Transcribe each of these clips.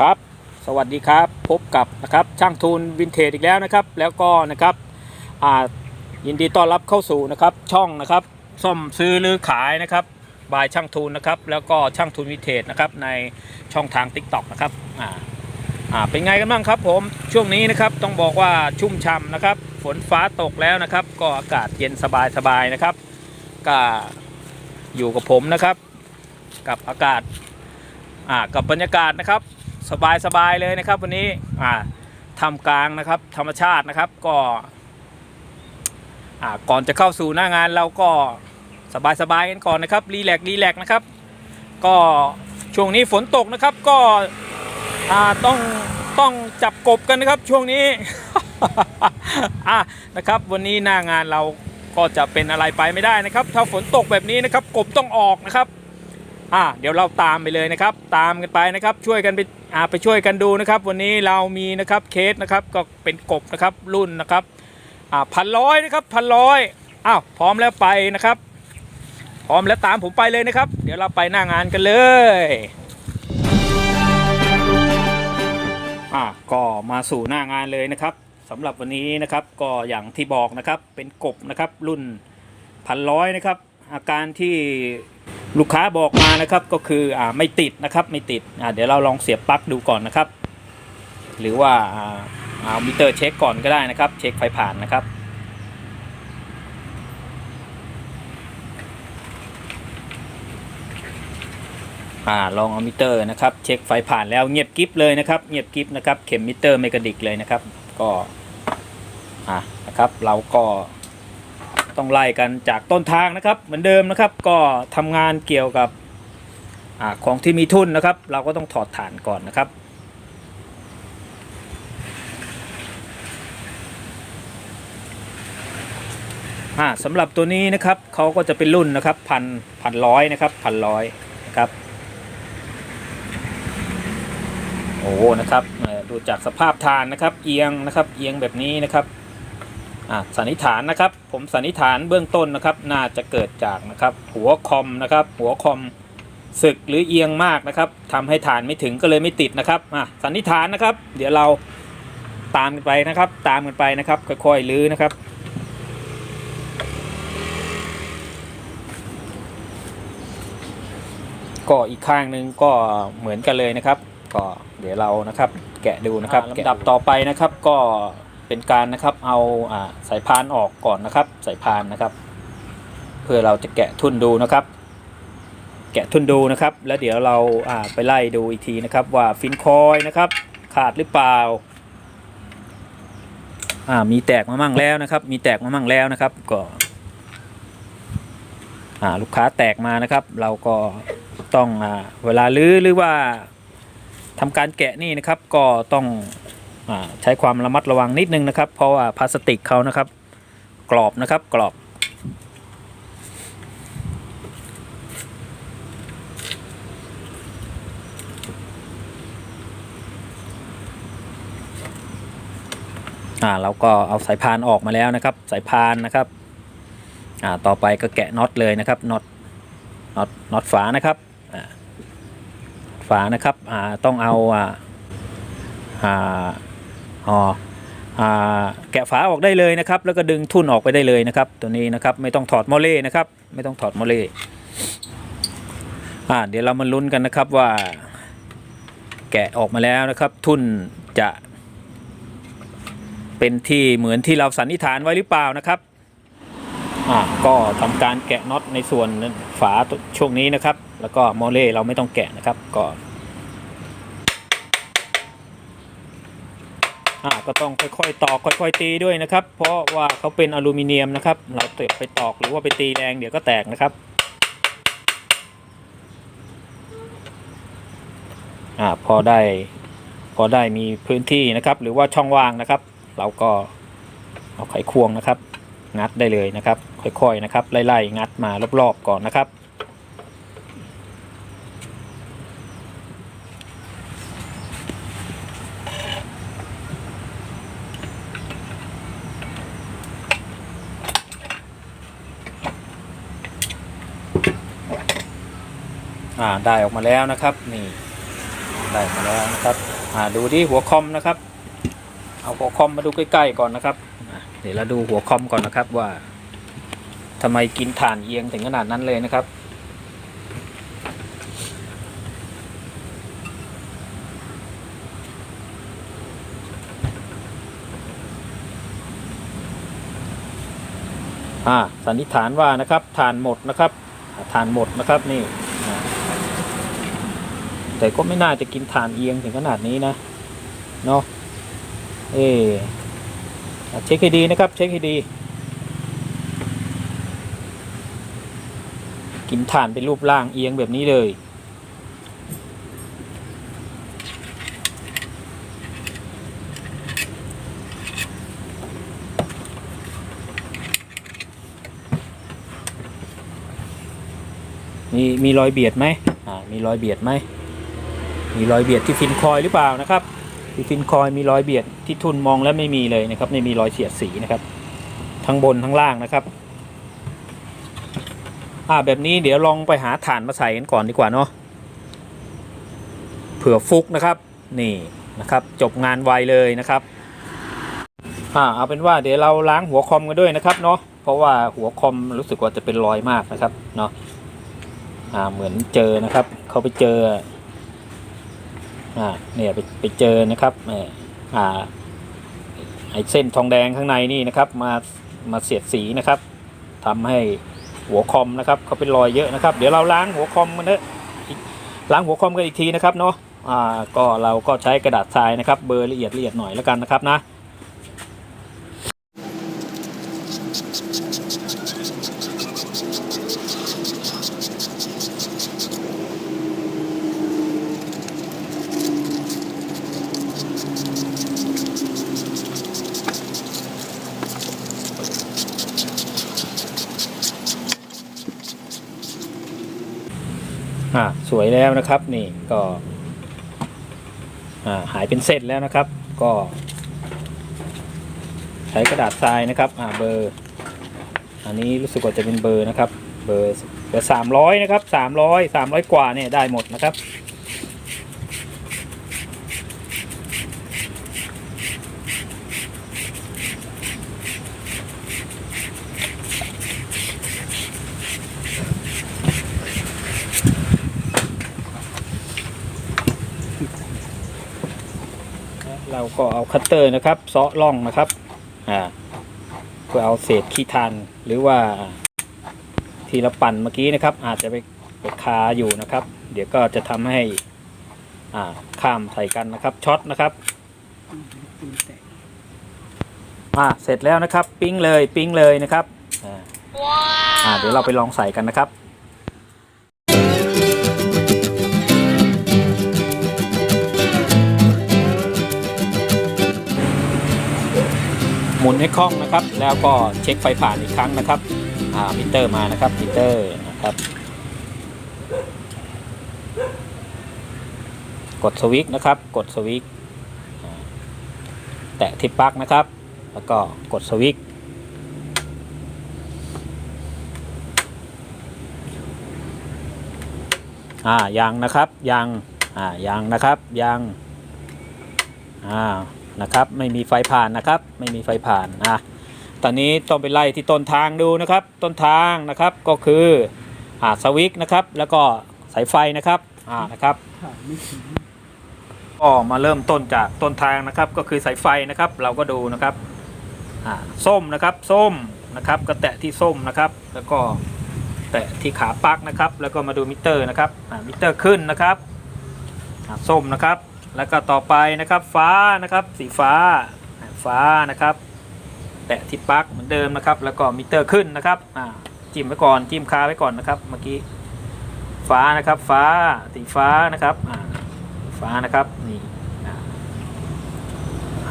ครับ สวัสดีครับ พบกับนะครับช่างทุนวินเทจอีกแล้วนะครับ แล้วก็นะครับอ่ายินดีต้อนรับเข้าสู่นะครับช่องนะครับซ่อมซื้อหรือขายนะครับบายช่างทุนนะครับแล้วก็ช่างทุนวินเทจนะครับในช่องทาง TikTok นะครับอ่าอ่าเป็นไงกันบ้างครับผมช่วงนี้นะครับต้องบอกว่าชุ่มฉ่ำนะครับ ฝนฟ้าตกแล้วนะครับ ก็อากาศเย็นสบายสบายนะครับ ก็อยู่กับผมนะครับ กับอากาศอ่ากับบรรยากาศนะครับ สบายสบายเลยนะครับวันนี้อ่าทำกลางนะครับธรรมชาตินะครับก็อ่าก่อนจะเข้าสู่หน้างานเราก็สบายสบายกันก่อนนะครับรีแลกรีแลกนะครับ ก็ช่วงนี้ฝนตกนะครับก็อ่าต้องต้องจับกบกันนะครับช่วงนี้อะนะครับวันนี้หน้างานเราก็จะเป็นอะไรไปไม่ได้นะครับ ถ้าฝนตกแบบนี้นะครับกบต้องออกนะครับ อ่าเดี๋ยวเราตามไปเลยนะครับ ตามกันไปนะครับ ช่วยกันไปอ่าไปช่วยกันดูนะครับ วันนี้เรามีนะครับเคสนะครับก็เป็นกบนะครับรุ่นนะครับอ่าพันร้อยนะครับพันร้อยอ้าวพร้อมแล้วไปนะครับ พร้อมแล้วตามผมไปเลยนะครับ เดี๋ยวเราไปหน้างานกันเลยอ่าก็มาสู่หน้างานเลยนะครับสำหรับวันนี้นะครับก็อย่างที่บอกนะครับเป็นกบนะครับรุ่นพันร้อยนะครับอาการที่ ลูกค้าบอกมานะครับก็คืออ่าไม่ติดนะครับไม่ติดอ่าเดี๋ยวเราลองเสียบปลั๊กดูก่อนนะครับ หรือว่าอ่าเอามิเตอร์เช็คก่อนก็ได้นะครับ เช็คไฟผ่านนะครับอ่าลองเอามิเตอร์นะครับ เช็คไฟผ่านแล้วเงียบกิฟเลยนะครับ เงียบกิฟนะครับ เข็มมิเตอร์ไม่กระดิกเลยนะครับ ก็อ่านะครับ เราก็ ต้องไล่กันจากต้นทางนะครับ เหมือนเดิมนะครับ ก็ทำงานเกี่ยวกับอของที่มีทุนนะครับ เราก็ต้องถอดฐานก่อนนะครับสำหรับตัวนี้นะครับเขาก็จะเป็นรุ่นนะครับพันพันร้อยนะครับพันร้อยนะครับโอ้นะครับดูจากสภาพฐานนะครับ เอียงนะครับ เอียงแบบนี้นะครับ สันนิษฐานนะครับ ผมสันนิษฐานเบื้องต้นนะครับ น่าจะเกิดจากนะครับ หัวคอมนะครับ หัวคอมสึกหรือเอียงมากนะครับทำให้ฐานไม่ถึงก็เลยไม่ติดนะครับอะสันนิษฐานนะครับ เดี๋ยวเราตามกันไปนะครับ ตามกันไปนะครับ ค่อยๆลื้อนะครับก็อีกข้างหนึ่งก็เหมือนกันเลยนะครับ ก็เดี๋ยวเรานะครับ แกะดูนะครับลำดับต่อไปนะครับก็ เป็นการนะครับเอาสายพานออกก่อนนะครับ สายพานนะครับ เพื่อเราจะแกะทุนดูนะครับ แกะทุนดูนะครับ แล้วเดี๋ยวเราไปไล่ดูอีกทีนะครับ ว่าฟินคอยนะครับ ขาดหรือเปล่าอ่ามีแตกมามั่งแล้วนะครับ มีแตกมามั่งแล้วนะครับ ก็อ่าลูกค้าแตกมานะครับ เราก็ต้องอ่าเวลาลื้อหรือว่าทำการแกะนี่นะครับ ก็ต้อง ใช้ความระมัดระวังนิดนึงนะครับ เพราะว่าพลาสติกเขานะครับ กรอบนะครับกรอบ อ่าเราก็เอาสายพานออกมาแล้วนะครับ สายพานนะครับอ่าต่อไปก็แกะน็อตเลยนะครับน็อตน็อตน็อตฝานะครับฝานะครับอ่าต้องเอาอ่าอ่า อ๋อแกะฝาออกได้เลยนะครับ แล้วก็ดึงทุ่นออกไปได้เลยนะครับ ตัวนี้นะครับไม่ต้องถอดโมอเล่นะครับไม่ต้องถอดโมอเล่อ่าเดี๋ยวเรามาลุ้นกันนะครับว่า แกะออกมาแล้วนะครับ ทุ่นจะเป็นที่เหมือนที่เราสันนิษฐานไว้หรือเปล่านะครับอ่าก็ทำการแกะน็อตในส่วนฝาช่วงนี้นะครับ แล้วก็โมเล่เราไม่ต้องแกะนะครับก็ อ่าก็ต้องค่อยๆตอกค่อยๆตีด้วยนะครับ เพราะว่าเขาเป็นอลูมิเนียมนะครับ เราเตะไปตอกหรือว่าไปตีแรงเดี๋ยวก็แตกนะครับอ่าพอได้พอได้มีพื้นที่นะครับ หรือว่าช่องว่างนะครับ เราก็เอาไขควงนะครับ งัดได้เลยนะครับ ค่อยๆนะครับ ไล่ๆงัดมารอบๆก่อนนะครับ อ่าได้ออกมาแล้วนะครับนี่ได้มาแล้วนะครับอ่าดูที่หัวคอมนะครับ เอาหัวคอมมาดูใกล้ๆก่อนนะครับเดี๋ยวเราดูหัวคอมก่อนนะครับว่าทำไมกินถ่านเอียงถึงขนาดนั้นเลยนะครับอ่าสันนิษฐานว่านะครับฐานหมดนะครับฐานหมดนะครับนี่ แต่ก็ไม่น่าจะกินฐานเอียงถึงขนาดนี้นะเนาะเอออะเช็คให้ดีนะครับ เช็คให้ดี กินฐานเป็นรูปร่างเอียงแบบนี้เลยมีมีรอยเบียดไหมอ่า มีรอยเบียดไหม มีรอยเบียดที่ฟินคอยหรือเปล่านะครับที่ฟินคอยมีรอยเบียดที่ทุนมองแล้วไม่มีเลยนะครับไม่มีรอยเสียดสีนะครับ ทั้งบนทั้งล่างนะครับอ่าแบบนี้เดี๋ยวลองไปหาฐานมาใส่กันก่อนดีกว่าเนาะเผื่อฟุกนะครับนี่นะครับ จบงานไวเลยนะครับอ่าเอาเป็นว่าเดี๋ยวเราล้างหัวคอมกันด้วยนะครับเนาะเพราะว่าหัวคอมรู้สึกว่าจะเป็นรอยมากนะครับเนาะอ่าเหมือนเจอนะครับ เขาไปเจอ อ่าเนี่ยไปไปเจอนะครับเอ่ออ่าไอเส้นทองแดงข้างในนี่นะครับ มามาเสียดสีนะครับทำให้หัวคอมนะครับเขาเป็นรอยเยอะนะครับ เดี๋ยวเราล้างหัวคอมกันเนอะล้างหัวคอมกันอีกทีนะครับเนาะอ่าก็เราก็ใช้กระดาษทรายนะครับ เบอร์ละเอียดละเอียดหน่อยแล้วกันนะครับนะ วยแล้วนะครับ นี่ก็าหายเป็นเส้นแล้วนะครับ ก็ ใช้กระดาษทรายนะครับอ่าเบอร์ อันนี้รู้สึกว่าจะเป็นเบอร์นะครับ เบอร์เบอร์สามร้อยนะครับสามร้อยสามร้อยกว่าเนี่ยได้หมดนะครับ ก็เอาคัตเตอร์นะครับเซาะร่องนะครับอ่าเพื่อเอาเศษขี้ทันหรือว่าที่เราปั่นเมื่อกี้นะครับ อาจจะไปไปคาอยู่นะครับ เดี๋ยวก็จะทำให้อ่าข้ามใส่กันนะครับช็อตนะครับอ่าเสร็จแล้วนะครับ ปิ้งเลยปิ้งเลยนะครับอ่าเดี๋ยวเราไปลองใส่กันนะครับ มุนให้คล่องนะครับ แล้วก็เช็คไฟผ่านอีกครั้งนะครับอ่ามิเตอร์มานะครับมิเตอร์นะครับ กดสวิตช์นะครับ กดสวิตช์แตะที่ปลั๊กนะครับ แล้วก็กดสวิตช์อ่ายังนะครับยังอ่ายังนะครับยังอ่า นะครับไม่มีไฟผ่านนะครับ ไม่มีไฟผ่านอะตอนนี้ต้องไปไล่ที่ต้นทางดูนะครับ ต้นทางนะครับก็คืออ่าสวิกนะครับ แล้วก็สายไฟนะครับอ่านะครับก็มาเริ่มต้นจากต้นทางนะครับ ก็คือสายไฟนะครับ เราก็ดูนะครับอ่าส้มนะครับส้มนะครับ ก็แตะที่ส้มนะครับ แล้วก็แตะที่ขาปลั๊กนะครับ แล้วก็มาดูมิเตอร์นะครับอ่ามิเตอร์ขึ้นนะครับอ่าส้มนะครับ แล้วก็ต่อไปนะครับฟ้านะครับสีฟ้าฟ้านะครับแตะที่ปลั๊กเหมือนเดิมนะครับ แล้วก็มิเตอร์ขึ้นนะครับจิ้มไว้ก่อนจิ้มคาไว้ก่อนนะครับ เมื่อกี้ฟ้านะครับฟ้าสีฟ้านะครับฟ้านะครับนี่อ่า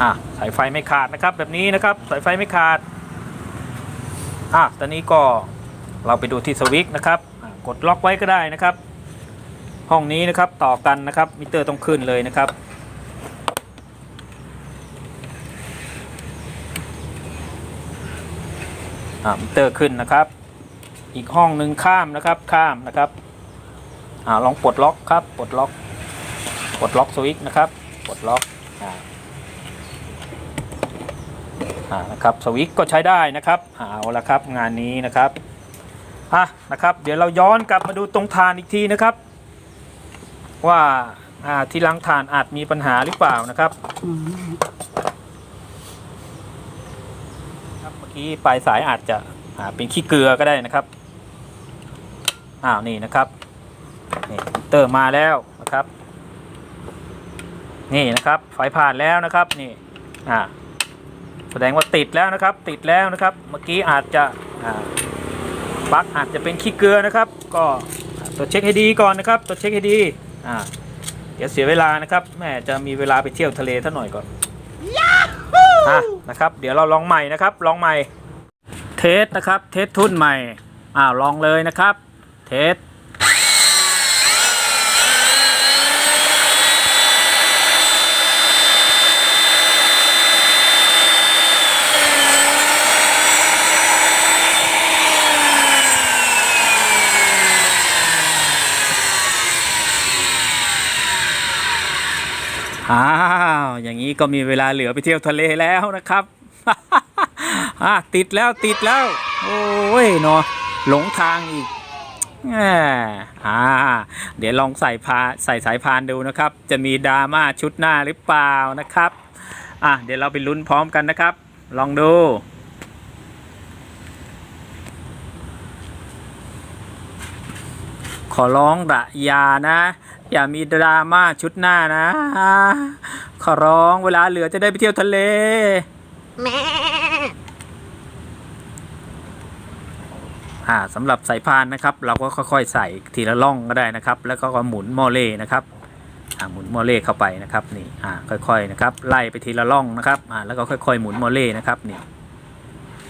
อะสายไฟไม่ขาดนะครับ แบบนี้นะครับสายไฟไม่ขาดอะตอนนี้ก็เราไปดูที่สวิตช์นะครับกดล็อกไว้ก็ได้นะครับ ห้องนี้นะครับต่อกันนะครับมิเตอร์ต้องขึ้นเลยนะครับ มิเตอร์ขึ้นนะครับ อีกห้องหนึ่งข้ามนะครับข้ามนะครับอลองปลดล็อกครับปลดล็อกกดล็อกสวิตช์นะครับกดล็อกอ่าอ่านะครับสวิตช์ก็ใช้ได้นะครับเอาละครับงานนี้นะครับอะนะครับ เดี๋ยวเราย้อนกลับมาดูตรงฐานอีกทีนะครับ ว่าที่ลังฐานอาจมีปัญหาหรือเปล่านะครับครับเมื่อกี้ปลายสายอาจจะอาเป็นขี้เกลือก็ได้นะครับอ้าวนี่นะครับนี่มิเตอร์มาแล้วนะครับ นี่นะครับไฟผ่านแล้วนะครับนี่อ่าแสดงว่าติดแล้วนะครับ ติดแล้วนะครับ เมื่อกี้อาจจะอ่าปลั๊กอาจจะเป็นขี้เกลือนะครับ ก็ตรวจเช็คให้ดีก่อนนะครับตรวจเช็คให้ดี อ่าเดี๋ยวเสียเวลานะครับแม่จะมีเวลาไปเที่ยวทะเลท่าหน่อยก่อนอะนะครับ เดี๋ยวเราลองใหม่นะครับ ลองใหม่ เทสนะครับ เทสทุ่นใหม่อ้าวลองเลยนะครับ เทส อ้าว อย่าง นี้ก็มีเวลาเหลือไปเที่ยวทะเลแล้วนะครับอะติดแล้วติดแล้ว โอ้ยเนาะหลงทางอีกแหมอ่าเดี๋ยวลองใส่พาใส่สายพานดูนะครับ จะมีดราม่าชุดหน้าหรือเปล่านะครับอะเดี๋ยวเราไปลุ้นพร้อมกันนะครับ ลองดูขอร้องระยานะ อย่ามีดราม่าชุดหน้านะ ขอร้องเวลาเหลือจะได้ไปเที่ยวทะเลอ่าสำหรับสายพานนะครับ เราก็ค่อยๆใส่ทีละล่องก็ได้นะครับ แล้วก็หมุนโมอเล่นะครับอ่าหมุนโมอเล่เข้าไปนะครับนี่อ่าค่อยๆนะครับไล่ไปทีละล่องนะครับอ่าแล้วก็ค่อยๆหมุนโมอเล่นะครับนี่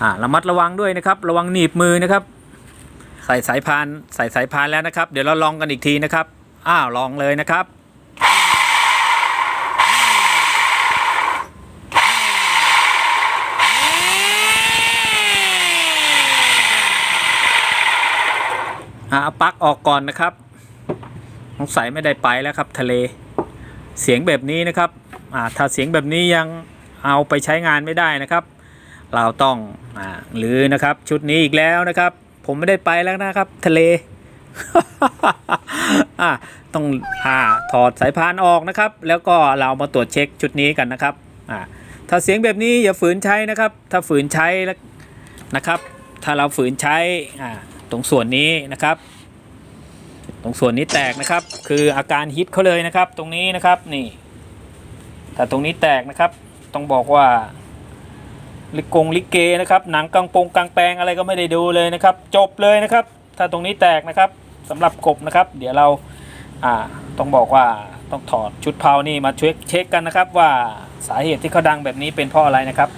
อ่าระมัดระวังด้วยนะครับ ระวังหนีบมือนะครับ ใส่สายพานใส่สายพานแล้วนะครับ เดี๋ยวเราลองกันอีกทีนะครับอ้าวลองเลยนะครับ เอาปลั๊กออกก่อนนะครับสงสัยไม่ได้ไปแล้วครับทะเล เสียงแบบนี้นะครับอ่าถ้าเสียงแบบนี้ยังเอาไปใช้งานไม่ได้นะครับ เราต้องอ่าหรือนะครับชุดนี้อีกแล้วนะครับ ผมไม่ได้ไปแล้วนะครับ ทะเลอ่าต้องอ่าถอดสายพานออกนะครับ แล้วก็เรามาตรวจเช็คชุดนี้กันนะครับอ่าถ้าเสียงแบบนี้อย่าฝืนใช้นะครับ ถ้าฝืนใช้แล้วนะครับ ถ้าเราฝืนใช้อ่า ตรงส่วนนี้นะครับ ตรงส่วนนี้แตกนะครับ คืออาการฮิตเขาเลยนะครับ ตรงนี้นะครับนี่ถ้าตรงนี้แตกนะครับ ต้องบอกว่าลิกงลิเกนะครับ หนังกางปงกางแปลงอะไรก็ไม่ได้ดูเลยนะครับ จบเลยนะครับ ถ้าตรงนี้แตกนะครับสำหรับกบนะครับ เดี๋ยวเราอ่าต้องบอกว่าต้องถอดชุดเพานี่มาเช็คเช็คกันนะครับว่าสาเหตุที่เขาดังแบบนี้เป็นเพราะอะไรนะครับ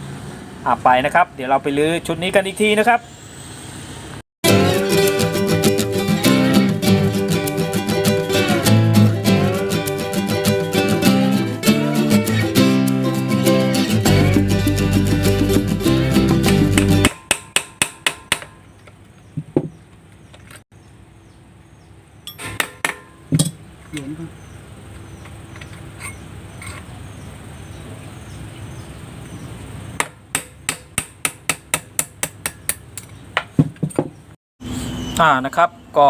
อ่าไปนะครับ เดี๋ยวเราไปลื้อชุดนี้กันอีกทีนะครับ อ่านะครับก็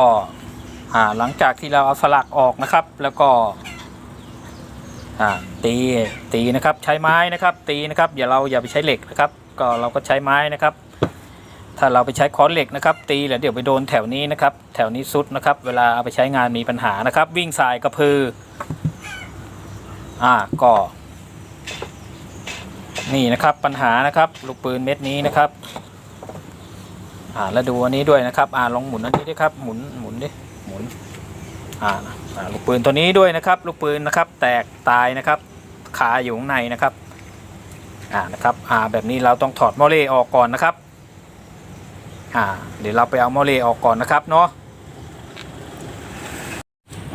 อ่าหลังจากที่เราเอาสลักออกนะครับ แล้วก็อ่าตีตีนะครับใช้ไม้นะครับ ตีนะครับอย่าเราอย่าไปใช้เหล็กนะครับ ก็เราก็ใช้ไม้นะครับ ถ้าเราไปใช้ค้อนเหล็กนะครับ ตีแล้วเดี๋ยวไปโดนแถวนี้นะครับ แถวนี้สุดนะครับ เวลาเอาไปใช้งานมีปัญหานะครับ วิ่งสายกระพืออ่าก็นี่นะครับปัญหานะครับ ลูกปืนเม็ดนี้นะครับ อ่าแล้วดูอันนี้ด้วยนะครับอ่าลองหมุนอันนี้ด้วยครับหมุนหมุนดิหมุนอ่าลูกปืนตัวนี้ด้วยนะครับ ลูกปืนนะครับ แตกตายนะครับขาอยู่ข้างในนะครับอ่านะครับอ่าแบบนี้เราต้องถอดมอเล่ออกก่อนนะครับอ่าเดี๋ยวเราไปเอามอเล่ออกก่อนนะครับเนาะ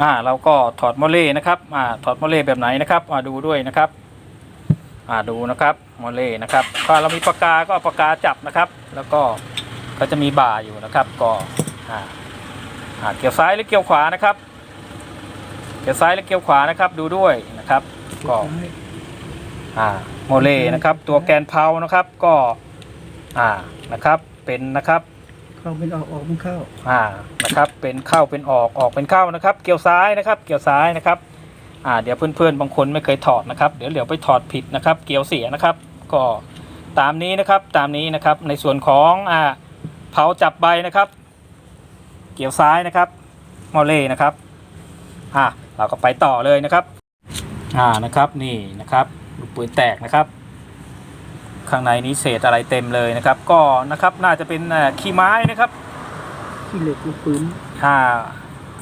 อ่าเราก็ถอดมอเล่นะครับอ่าถอดมอเล่แบบไหนนะครับอ่าดูด้วยนะครับอ่าดูนะครับมอเล่นะครับถ้าเรามีปากกาก็ปากกาจับนะครับ แล้วก็ ก็จะมีบ่าอยู่นะครับก็อ่าอ่าเกี่ยวซ้ายหรือเกี่ยวขวานะครับ เกี่ยวซ้ายและเกี่ยวขวานะครับ ดูด้วยนะครับ ก็อ่าโมเลนะครับ ตัวแกนเพานะครับก็อ่านะครับเป็นนะครับเข้าเป็นออกออกเป็นเข้าอ่านะครับ เป็นเข้าเป็นออกออกเป็นเข้านะครับ เกี่ยวซ้ายนะครับ เกี่ยวซ้ายนะครับอ่าเดี๋ยวเพื่อนๆบางคนไม่เคยถอดนะครับ เดี๋ยวเหลียวไปถอดผิดนะครับ เกี่ยวเสียนะครับ ก็ตามนี้นะครับตามนี้นะครับในส่วนของอ่า เผาจับใบนะครับ เกี่ยวซ้ายนะครับมอเล่นะครับอ่าเราก็ไปต่อเลยนะครับอ่านะครับนี่นะครับลูกปืนแตกนะครับ ข้างในนี้เศษอะไรเต็มเลยนะครับ ก็นะครับน่าจะเป็นอ่าขี้ไม้นะครับที่เหล็กลูกปืนถ้า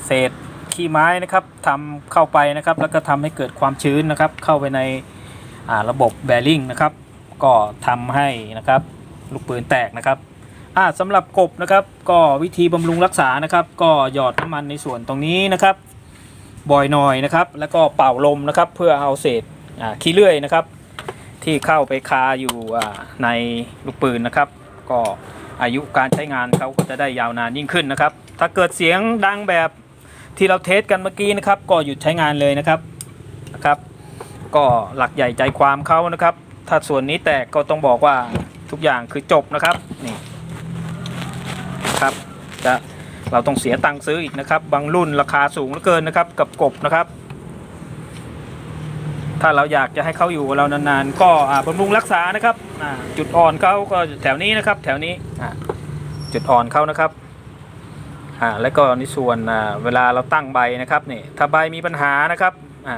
เศษขี้ไม้นะครับทำเข้าไปนะครับ แล้วก็ทำให้เกิดความชื้นนะครับ เข้าไปในอ่าระบบแบริ่งนะครับ ก็ทำให้นะครับ ลูกปืนแตกนะครับ อ่าสำหรับกบนะครับก็วิธีบำรุงรักษานะครับ ก็หยอดน้ำมันในส่วนตรงนี้นะครับ บ่อยหน่อยนะครับ แล้วก็เป่าลมนะครับ เพื่อเอาเศษขี้เลื่อยนะครับ ที่เข้าไปคาอยู่อ่าในลูกปืนนะครับ ก็อายุการใช้งานเขาก็จะได้ยาวนานยิ่งขึ้นนะครับ ถ้าเกิดเสียงดังแบบที่เราเทสกันเมื่อกี้นะครับ ก็หยุดใช้งานเลยนะครับนะครับ ก็หลักใหญ่ใจความเขานะครับ ถ้าส่วนนี้แตกก็ต้องบอกว่าทุกอย่างคือจบนะครับนี่ ครับจะเราต้องเสียตังค์ซื้ออีกนะครับ บางรุ่นราคาสูงเหลือเกินนะครับ กับกบนะครับ ถ้าเราอยากจะให้เขาอยู่กับเรานานๆ ก็อาบำรุงรักษานะครับจุดอ่อนเขาก็แถวนี้นะครับ แถวนี้จุดอ่อนเขานะครับอ่าแล้วก็ในส่วนเวลาเราตั้งใบนะครับนี่ถ้าใบมีปัญหานะครับอ่า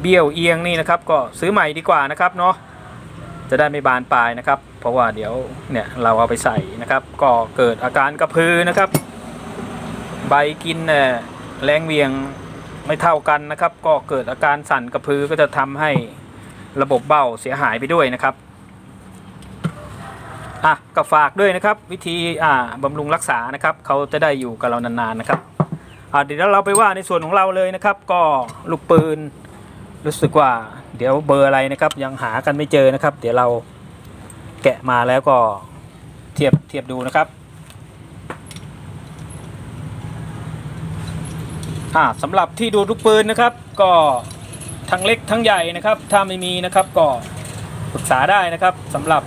เบี้ยวเอียงนี่นะครับ ก็ซื้อใหม่ดีกว่านะครับเนาะ จะได้ไม่บานปลายนะครับ เพราะว่าเดี๋ยวเนี่ยเราเอาไปใส่นะครับ ก็เกิดอาการกระพือนะครับ ใบกินเอ่อแรงเวียงไม่เท่ากันนะครับ ก็เกิดอาการสั่นกระพือก็จะทำให้ระบบเบ้าเสียหายไปด้วยนะครับอะก็ฝากด้วยนะครับ วิธีอ่าบำรุงรักษานะครับเขาจะได้อยู่กับเรานานๆนะครับอ่าเดี๋ยวเราไปว่าในส่วนของเราเลยนะครับ ก็ลูกปืนรู้สึกว่า เดี๋ยวเบอร์อะไรนะครับยังหากันไม่เจอนะครับ เดี๋ยวเราแกะมาแล้วก็เทียบเทียบดูนะครับสำหรับที่ดูลูกปืนนะครับ ก็ทั้งเล็กทั้งใหญ่นะครับ ถ้าไม่มีนะครับก็ปรึกษาได้นะครับสำหรับ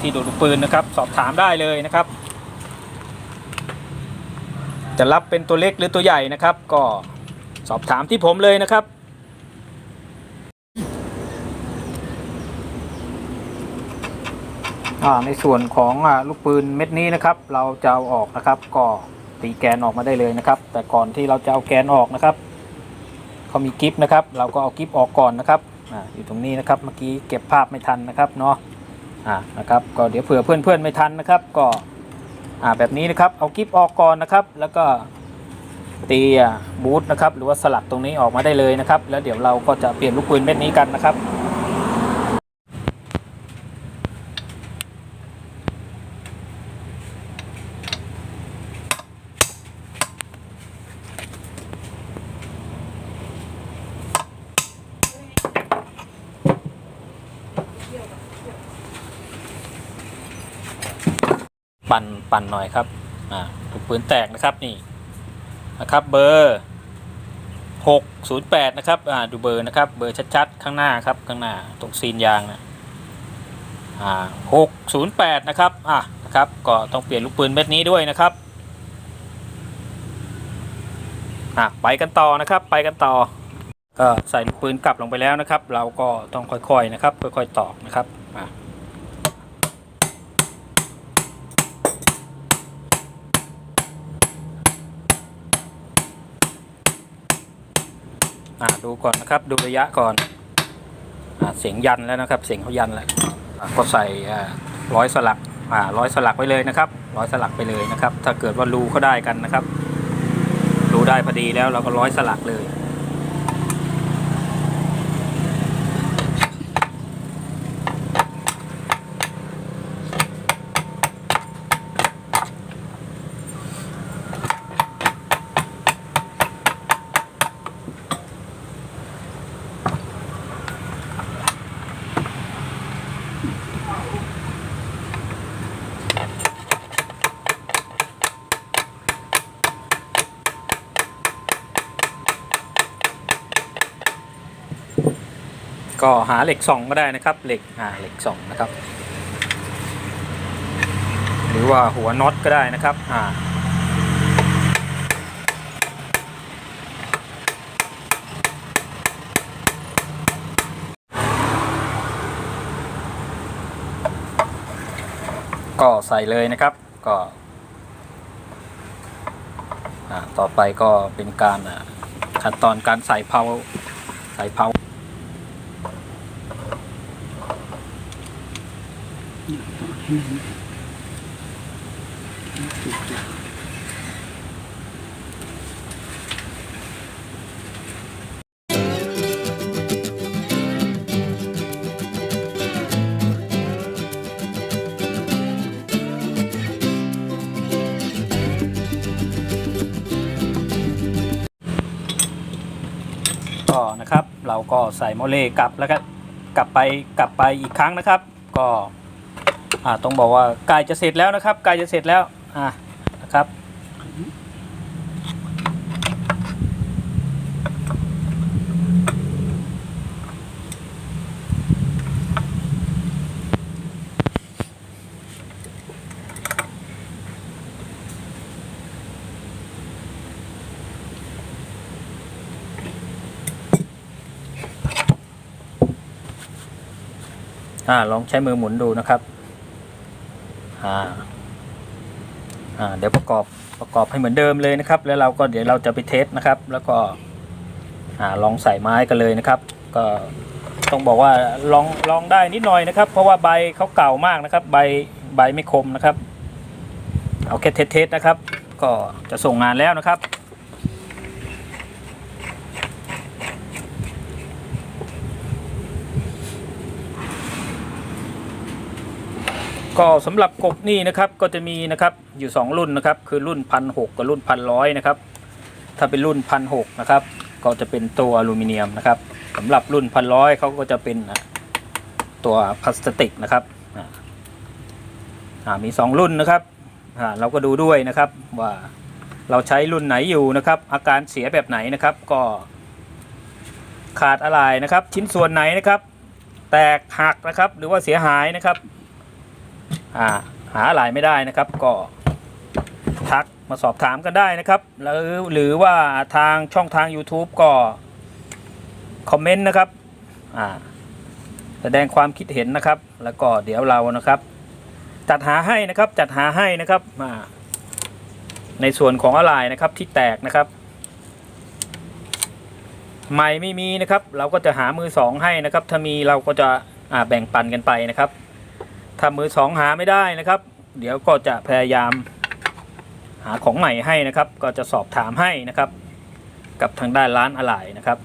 ที่ดูลูกปืนนะครับ สอบถามได้เลยนะครับ จะรับเป็นตัวเล็กหรือตัวใหญ่นะครับ ก็สอบถามที่ผมเลยนะครับ อ่า ในส่วนของอลูกปืนเม็ดนี้นะครับ เราจะเอาออกนะครับก็ตีแกนออกมาได้เลยนะครับ แต่ก่อนที่เราจะเอาแกนออกนะครับเขามีกิฟนะครับ เราก็เอากิฟออกก่อนนะครับออยู่ตรงนี้นะครับเมื่อกี้เก็บภาพไม่ทันนะครับเนาะอ่านะครับ ก็เดี๋ยวเผื่อเพื่อนๆไม่ทันนะครับ ก็อ่าแบบนี้นะครับเอากิฟออกก่อนนะครับ แล้วก็ตีบูทนะครับหรือว่าสลักตรงนี้ออกมาได้เลยนะครับ แล้วเดี๋ยวเราก็จะเปลี่ยนลูกปืนเม็ดนี้กันนะครับ ปั่นปั่นหน่อยครับ อ่าถูกปืนแตกนะครับนี่นะครับ เบอร์608นะครับ อ่าดูเบอร์นะครับ เบอร์ชัดๆ ข้างหน้าครับข้างหน้าตรงซีนยางนะอ่า608นะครับ อะนะครับ ก็ต้องเปลี่ยนลูกปืนเม็ดนี้ด้วยนะครับอะไปกันต่อนะครับ ไปกันต่อ ใส่ลูกปืนกลับลงไปแล้วนะครับ เราก็ต้องค่อยๆนะครับ ค่อยๆตอกนะครับอะอ่าดูก่อนนะครับดูระยะก่อนอ่าเสียงยันแล้วนะครับ เสียงเขายันแล้วก็ใส่อ้อยสลักอ่าร้อยสลักไว้เลยนะครับร้อยสลักไปเลยนะครับ ถ้าเกิดว่ารูเขาได้กันนะครับ รูได้พอดีแล้วเราก็ร้อยสลักเลย ก็หาเหล็กสองก็ได้นะครับ เหล็กหาเหล็กสองนะครับ หรือว่าหัวน็อตก็ได้นะครับอ่าก็ใส่เลยนะครับก็อ่าต่อไปก็เป็นการอ่าขั้นตอนการใส่เพาใส่เพา ก็นะครับเราก็ใส่โมเลกลับแล้วก็กลับไปกลับไปอีกครั้งนะครับ ก็ อ่าต้องบอกว่าใกล้จะเสร็จแล้วนะครับใกล้จะเสร็จแล้วอ่านะครับอ่าลองใช้มือหมุนดูนะครับ อ่าอ่าเดี๋ยวประกอบประกอบให้เหมือนเดิมเลยนะครับ แล้วเราก็เดี๋ยวเราจะไปเทสนะครับ แล้วก็อ่าลองใส่ไม้กันเลยนะครับ ก็ต้องบอกว่าลองลองได้นิดหน่อยนะครับ เพราะว่าใบเขาเก่ามากนะครับ ใบใบไม่คมนะครับ เอาแค่เทสๆนะครับ ก็จะส่งงานแล้วนะครับ ก็สำหรับกบนี่นะครับก็จะมีนะครับอยู่ 2 รุ่นนะครับคือรุ่นพันหกับรุ่นพันร้อยนะครับถ้าเป็นรุ่นพันหนะครับก็จะเป็นตัวอลูมิเนียมนะครับสำหรับรุ่นพันร้อยเขาก็จะเป็นตัวพลาสติกนะครับอ่าอ่ามี 2 รุ่นนะครับเราก็ดูด้วยนะครับว่าเราใช้รุ่นไหนอยู่นะครับ อาการเสียแบบไหนนะครับก็ขาดอะไรนะครับ ชิ้นส่วนไหนนะครับ แตกหักนะครับหรือว่าเสียหายนะครับาหาอะไรไม่ได้นะครับ ก็ทักมาสอบถามกันได้นะครับหรือหรือว่าทางช่องทาง YouTube ก็คอมเมนต์นะครับแสดงความคิดเห็นนะครับ แล้วก็เดี๋ยวเรานะครับ จัดหาให้นะครับจัดหาให้นะครับในส่วนของอะไรนะครับที่แตกนะครับใหม่ไม่มีนะครับ เราก็จะหามือสองให้นะครับ ถ้ามีเราก็จะแบ่งปันกันไปนะครับ ถ้ามือสองหาไม่ได้นะครับ เดี๋ยวก็จะพยายาม หาของใหม่ให้นะครับ ก็จะสอบถามให้นะครับ กับทางด้านร้านอะไหล่นะครับ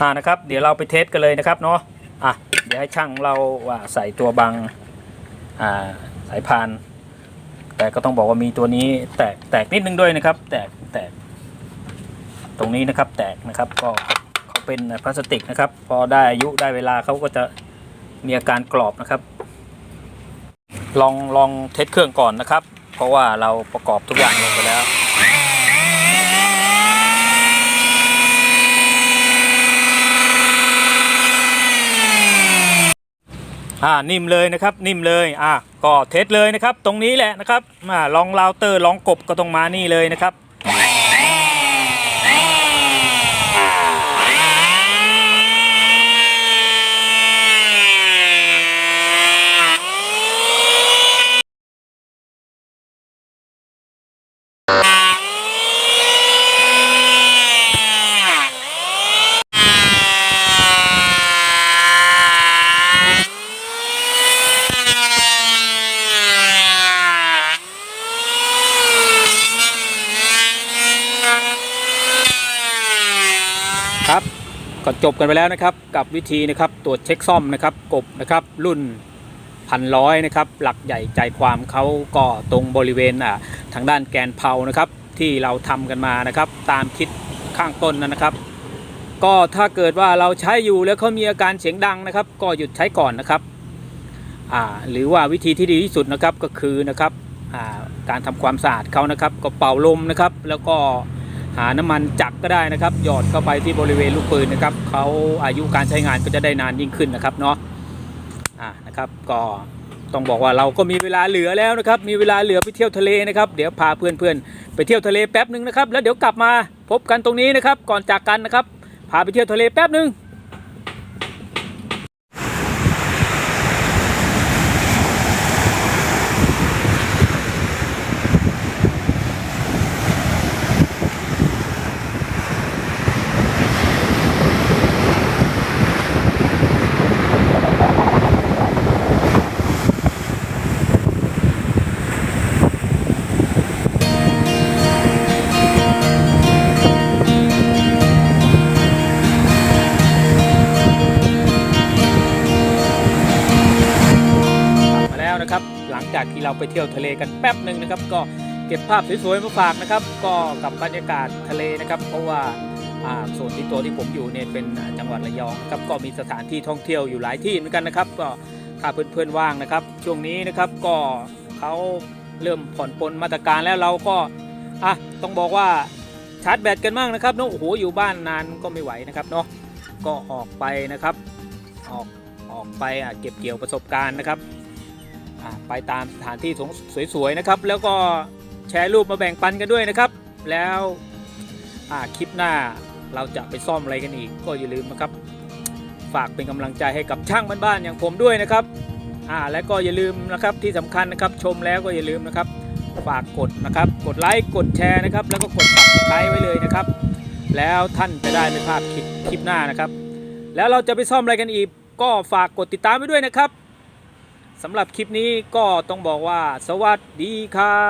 อ่านะครับ เดี๋ยวเราไปเทสกันเลยนะครับเนาะอะเดี๋ยวให้ช่างเราว่าใส่ตัวบังอ่าสายพาน แต่ก็ต้องบอกว่ามีตัวนี้แตกแตกนิดนึงด้วยนะครับ แตกแตกตรงนี้นะครับแตกนะครับก็เขาเป็นพลาสติกนะครับ พอได้อายุได้เวลาเขาก็จะ มีอาการกรอบนะครับ ลองลองเทสเครื่องก่อนนะครับ เพราะว่าเราประกอบทุกอย่างลงไปแล้วอ่านิ่มเลยนะครับนิ่มเลยอ่าก็เทสเลยนะครับ ตรงนี้แหละนะครับอ่าลองราวเตอร์ลองกบก็ต้องมานี่เลยนะครับ ครับก็จบกันไปแล้วนะครับกับวิธีนะครับตรวจเช็คซ่อมนะครับกบนะครับรุ่นพันร้อยนะครับหลักใหญ่ใจความเขาก็ตรงบริเวณอ่าทางด้านแกนเพานะครับที่เราทำกันมานะครับตามคิดข้างต้นนะครับ ก็ถ้าเกิดว่าเราใช้อยู่แล้วเขามีอาการเสียงดังนะครับ ก็หยุดใช้ก่อนนะครับอ่าหรือว่าวิธีที่ดีที่สุดนะครับก็คือนะครับอ่าการทำความสะอาดเขานะครับก็เป่าลมนะครับแล้วก็ หาน้ำมันจักก็ได้นะครับ หยอดเข้าไปที่บริเวณลูกปืนนะครับเขาอายุการใช้งานก็จะได้นานยิ่งขึ้นนะครับเนาะอ่านะครับก็ต้องบอกว่าเราก็มีเวลาเหลือแล้วนะครับ มีเวลาเหลือไปเที่ยวทะเลนะครับเดี๋ยวพาเพื่อนๆไปเที่ยวทะเลแป๊บหนึ่งนะครับ แล้วเดี๋ยวกลับมาพบกันตรงนี้นะครับ ก่อนจากกันนะครับพาไปเที่ยวทะเลแป๊บหนึ่ง เราไปเที่ยวทะเลกันแป๊บหนึ่งนะครับ ก็เก็บภาพสวยๆมาฝากนะครับ ก็กับบรรยากาศทะเลนะครับ เพราะว่าอ่าส่วนที่ตัวที่ผมอยู่เนี่ยเป็นจังหวัดระยองนะครับก็มีสถานที่ท่องเที่ยวอยู่หลายที่เหมือนกันนะครับก็ถ้าเพื่อนๆว่างนะครับ ช่วงนี้นะครับก็เขาเริ่มผ่อนปลนมาตรการแล้วเราก็อะต้องบอกว่าชาร์จแบตกันบ้างนะครับเนาะโอ้โหอยู่บ้านนานก็ไม่ไหวนะครับเนาะก็ออกไปนะครับ ออกออกไปอะเก็บเกี่ยวประสบการณ์นะครับ ไปตามสถานที่สวยๆนะครับ แล้วก็แชร์รูปมาแบ่งปันกันด้วยนะครับ แล้วคลิปหน้าเราจะไปซ่อมอะไรกันอีก ก็อย่าลืมนะครับ ฝากเป็นกำลังใจให้กับช่างบ้านๆอย่างผมด้วยนะครับอ่าและก็อย่าลืมนะครับที่สำคัญนะครับชมแล้วก็อย่าลืมนะครับ ฝากกดนะครับ กดไลค์กดแชร์นะครับ แล้วก็กด subscribe ไว้เลยนะครับ แล้วท่านจะได้ไม่พลาดคลิปคลิปหน้านะครับ แล้วเราจะไปซ่อมอะไรกันอีก ก็ฝากกดติดตามไว้ด้วยนะครับ สำหรับคลิปนี้ก็ต้องบอกว่า สวัสดีครั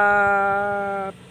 บ